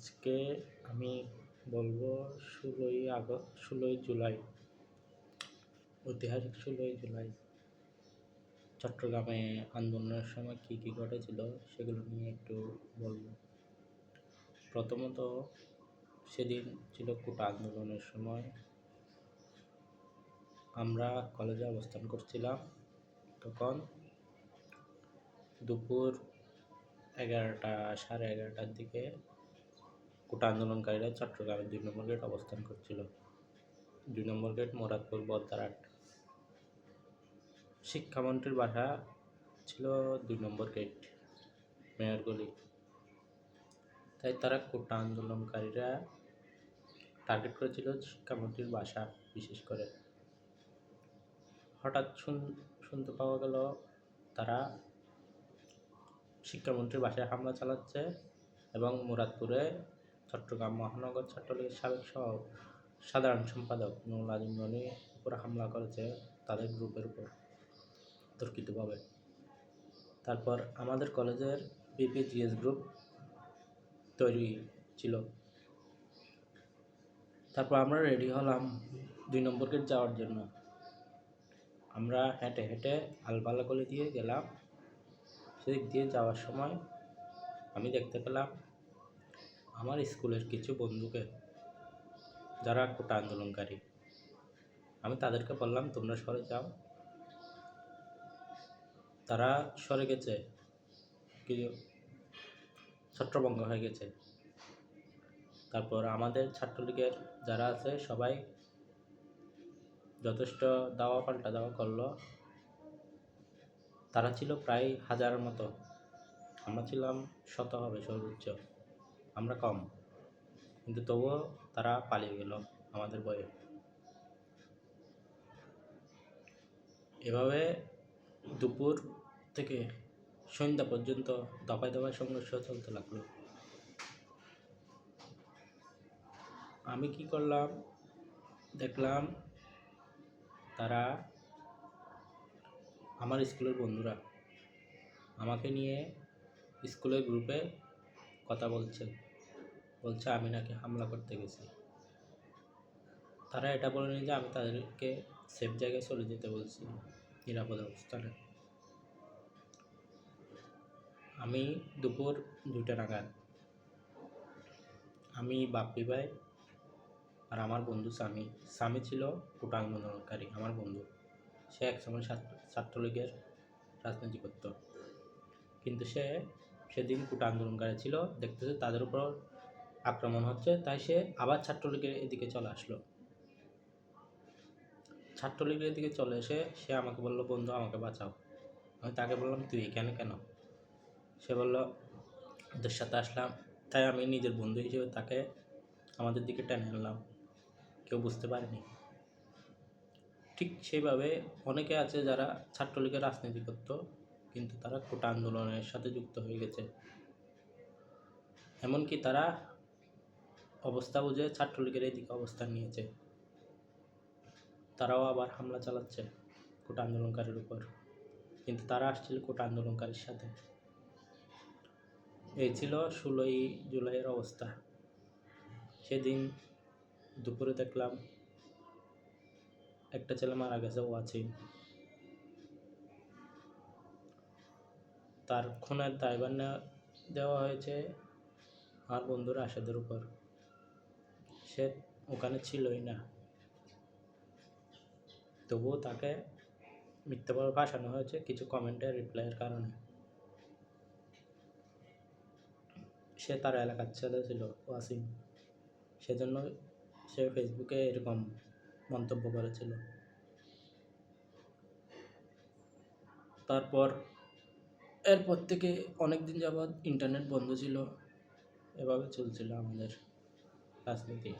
আজকে আমি বলব ষোলোই আগস্ট, ষোলোই জুলাই, ঐতিহাসিক ষোলোই জুলাই। চট্টগ্রামে আন্দোলনের সময় কী কী ঘটেছিল সেগুলো নিয়ে একটু বলব। প্রথমত, সেদিন ছিল কোটা আন্দোলনের সময়। আমরা কলেজে অবস্থান করছিলাম তখন দুপুর এগারোটা সাড়ে এগারোটার দিকে। কোটা আন্দোলনকারীরা চট্টগ্রামের দুই নম্বর গেট অবস্থান করছিল। দুই নম্বর গেট মোরাদপুর বদ্দারহাট শিক্ষামন্ত্রীর বাসা ছিল দুই নম্বর গেট মেয়র গলি। তাই তারা কোটা আন্দোলনকারীরা টার্গেট করেছিল শিক্ষামন্ত্রীর বাসা বিশেষ করে। হঠাৎ শুনতে পাওয়া গেল তারা শিক্ষামন্ত্রীর বাসায় হামলা চালাচ্ছে এবং মুরাদপুরে চট্টগ্রাম মহানগর ছাত্রলীগের সাবেক সহ সাধারণ সম্পাদক নুরুল আজিম রনির উপর হামলা করেছে তাদের গ্রুপের উপর তর্কিতভাবে তারপর আমাদের কলেজের বিপিজিএস গ্রুপ তৈরি ছিল। তারপর আমরা রেডি হলাম দুই নম্বর গেট যাওয়ার জন্য। আমরা হেঁটে হেঁটে আলবালা গলি দিয়ে গেলাম। সেদিক দিয়ে যাওয়ার সময় আমি দেখতে পেলাম আমার স্কুলের কিছু বন্ধুকে যারা কোটা আন্দোলনকারী, আমি তাদেরকে বললাম, তোমরা সরে যাও। তারা সরে গেছে ছত্রভঙ্গ হয়ে গেছে। তারপর আমাদের ছাত্রলীগের যারা আছে, সবাই যথেষ্ট দাওয়া পাল্টা দাওয়া করল। তারা ছিল প্রায় হাজারের মতো। আমরা ছিলাম শত হবে সর্বোচ্চ। আমরা কম। কিন্তু তবুও তারা পালিয়ে গেল আমাদের বয়ে। এভাবে দুপুর থেকে সন্ধ্যা পর্যন্ত দফায় দফায় সংঘর্ষ চলতে লাগল। আমি কি করলাম? দেখলাম তারা আমার স্কুলের বন্ধুরা। আমাকে নিয়ে স্কুলের গ্রুপে কথা বলছে। বলছে, আমি নাকি হামলা করতে গেছি। তারা এটা বলেনি যে আমি তাদেরকে সেফ জায়গায় চলে যেতে বলছি, নিরাপদ অবস্থানে। আমি দুপুর দুইটা নাগাদ, আমি বাপ্পি ভাই আর আমার বন্ধু স্বামী। স্বামী ছিল কোটা আন্দোলনকারী আমার বন্ধু। সে একসময় ছাত্রলীগের রাজনীতি করত কিন্তু সে সেদিন কোটা আন্দোলনকারী ছিল, দেখতেছে তাদের উপর আক্রমণ হচ্ছে, তাই সে আবার ছাত্রলীগের এদিকে চলে আসলো। ছাত্রলীগের এদিকে চলে এসে সে আমাকে বলল, বন্ধু, আমাকে বাঁচাও। আমি তাকে বললাম, তুই কেন কেন? সে বলল ওদের সাথে আসলাম। তাই আমি নিজের বন্ধু হিসেবে তাকে আমাদের দিকে টেনে আনলাম। কেউ বুঝতে পারেনি। ঠিক সেইভাবে অনেকে আছে যারা ছাত্রলীগের রাজনীতি করত কিন্তু তারা কোটা আন্দোলনের সাথে যুক্ত হয়ে গেছে। এমনকি তারা অবস্থা বুঝে ছাত্রলীগের এদিকে অবস্থান নিয়েছে। তারাও আবার হামলা চালাচ্ছে কোটা আন্দোলনকারীর উপর। কিন্তু তারা আসছিল কোটা আন্দোলনকারীর সাথে। এই ছিল ষোলোই জুলাইয়ের অবস্থা। সেদিন দুপুরে দেখলাম একটা ছেলে মারা গেছে ওয়াচিং তার খুনের দায়ভার দেওয়া হয়েছে আমার বন্ধুর আশাদের উপর। সে ওখানে ছিলই না। তবুও তাকে মিথ্যাভাবে ফাঁসানো হয়েছে কিছু কমেন্টের রিপ্লাইয়ের কারণে। সে তার এলাকার ছেলে ছিল, ওয়াসিম। সেজন্য সে ফেসবুকে এরকম মন্তব্য করেছিল। তারপর এরপর থেকে অনেক দিন যাবৎ ইন্টারনেট বন্ধ ছিল। এভাবে চলছিল আমাদের রাজনীতি।